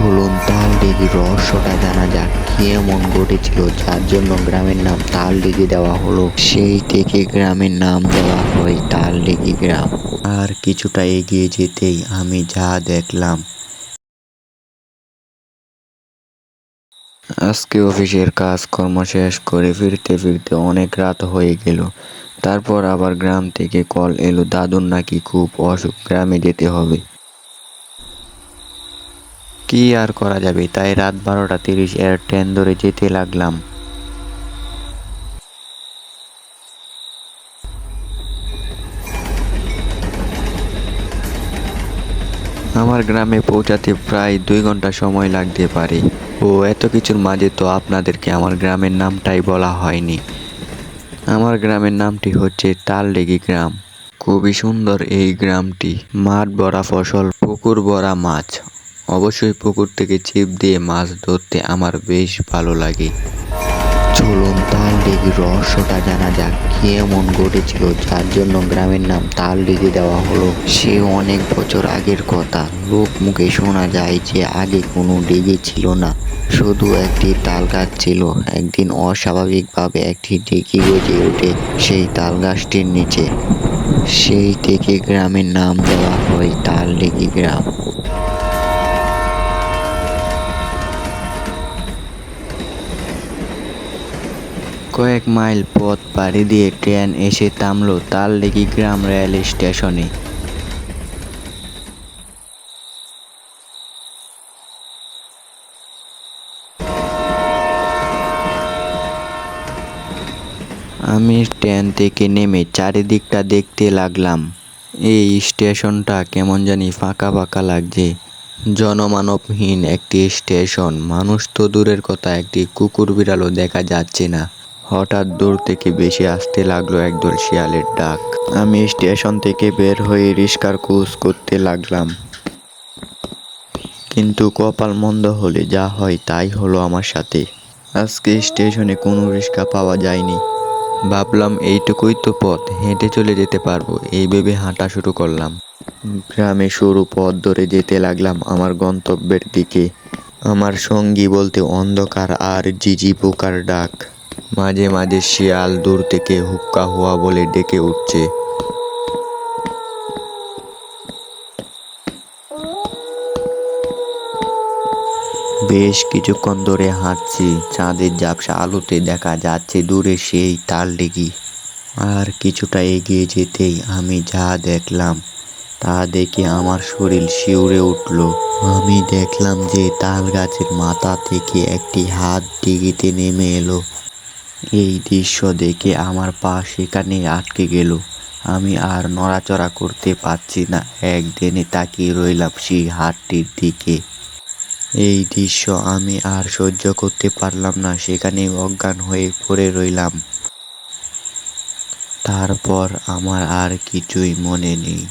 চলুন তালদিঘির রহস্যটা জানা যাক কি এমন ঘটেছিল, যার জন্য গ্রামের নাম তালদিঘি দেওয়া হলো। সেই থেকে গ্রামের নাম দেওয়া হয় তালদিঘি গ্রাম। আর কিছুটা এগিয়ে যেতেই আমি যা দেখলাম। আজকে অফিসের কাজকর্ম শেষ করে ফিরতে ফিরতে অনেক রাত হয়ে গেল। তারপর আবার গ্রাম থেকে কল এলো, দাদুর নাকি খুব অসুখ, গ্রামে যেতে হবে। কি আর করা যাবে? তাই রাত বারোটা তিরিশ এর ট্রেন ধরে যেতে লাগলাম। আমার গ্রামে পৌঁছাতে প্রায় দুই ঘণ্টা সময় লাগতে পারে। ও, এত কিছুর মাঝে তো আপনাদেরকে আমার গ্রামের নামটাই বলা হয়নি। আমার গ্রামের নামটি হচ্ছে তালডেগি গ্রাম। খুবই সুন্দর এই গ্রামটি। মাঠ ভরা ফসল, পুকুর ভরা মাছ। অবশ্যই পুকুর থেকে ছিপ দিয়ে মাছ ধরতে আমার বেশ ভালো লাগে। চলুন তাল তালডিঘির রহস্যটা জানা যাক, কি এমন ঘটেছিল যার জন্য গ্রামের নাম তাল তালডিঘি দেওয়া হলো। সে অনেক বছর আগের কথা। লোক মুখে শোনা যায় যে আগে কোনো ডিঘি ছিল না, শুধু একটি তাল গাছ ছিল। একদিন অস্বাভাবিকভাবে একটি ডিঘি গজে ওঠে সেই তাল গাছটির নিচে। সেই থেকে গ্রামের নাম দেওয়া হয় তাল তালডিঘি গ্রাম। কয়েক মাইল পথ পাড়ি দিয়ে ট্রেন এসে থামলো তালদিঘি গ্রাম রেল স্টেশনে। আমি ট্রেন থেকে নেমে চারিদিকটা দেখতে লাগলাম। এই স্টেশনটা কেমন জানি ফাঁকা ফাঁকা লাগছে। জনমানবহীন একটি স্টেশন। মানুষ তো দূরের কথা, একটি কুকুর বিড়ালও দেখা যাচ্ছে না। হঠাৎ দূর থেকে বেশি আসতে লাগল একদল শিয়ালের ডাক। আমি স্টেশন থেকে বের হয়ে রিস্কার কুচ করতে লাগলাম। কিন্তু কপাল মন্দ হলে যা হয় তাই হলো আমার সাথে। আজকে স্টেশনে কোনো রিক্সা পাওয়া যায়নি। ভাবলাম এইটুকুই তো পথ, হেঁটে চলে যেতে পারব, এই ভেবে হাঁটা শুরু করলাম। গ্রামে সরু পথ ধরে যেতে লাগলাম আমার গন্তব্যের দিকে। আমার সঙ্গী বলতে অন্ধকার আর জিজি পোকার ডাক। মাঝে মাঝে শিয়াল দূর থেকে হুক্কা হুয়া বলে ডেকে উঠছে। বেশ কিছুক্ষণ ধরে হাঁটছি, চাঁদের ঝাপসা আলোতে দেখা যাচ্ছে দূরে সেই তালডিঘি আর কিছুটা এগিয়ে যেতেই আমি যা দেখলাম, তা দেখে আমার শরীর শিউরে উঠল। আমি দেখলাম যে তাল গাছের মাথা থেকে একটি হাত ডিগিতে নেমে এলো। এই দৃশ্য দেখে আমার পা সেখানে আটকে গেল। আমি আর নড়াচড়া করতে পারছি না। একদিনে তাকিয়ে রইলাম সেই হাতটির দিকে। এই দৃশ্য আমি আর সহ্য করতে পারলাম না। সেখানে অজ্ঞান হয়ে পড়ে রইলাম। তারপর আমার আর কিছুই মনে নেই।